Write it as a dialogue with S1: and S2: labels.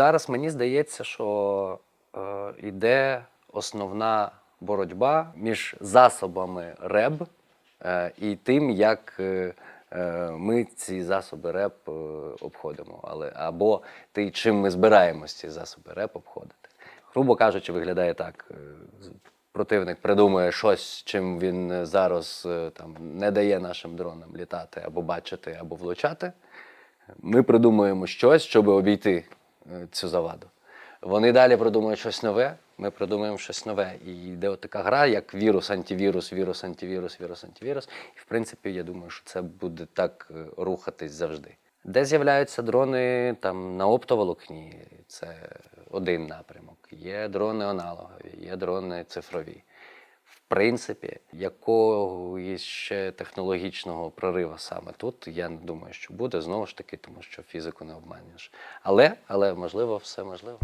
S1: зараз мені здається, що е, йде основна боротьба між засобами РЕБ е, і тим, як е, е, ми ці засоби РЕБ е, обходимо. Але, або ти, чим ми збираємось ці засоби РЕБ обходити. Грубо кажучи, виглядає так. е, Противник придумує щось, чим він зараз там не дає нашим дронам літати або бачити, або влучати. Ми придумуємо щось, щоб обійти цю заваду. Вони далі придумують щось нове, ми придумуємо щось нове. І йде така гра, як вірус, антивірус, вірус, антивірус, вірус, антивірус. І в принципі, я думаю, що це буде так е, рухатись завжди. Де з'являються дрони там на оптоволокні, це один напрямок. Є дрони аналогові, є дрони цифрові. Принципі, якогось ще технологічного прориву саме тут, я не думаю, що буде знову ж таки, тому що фізику не обманюєш. Але, але можливо, все можливо.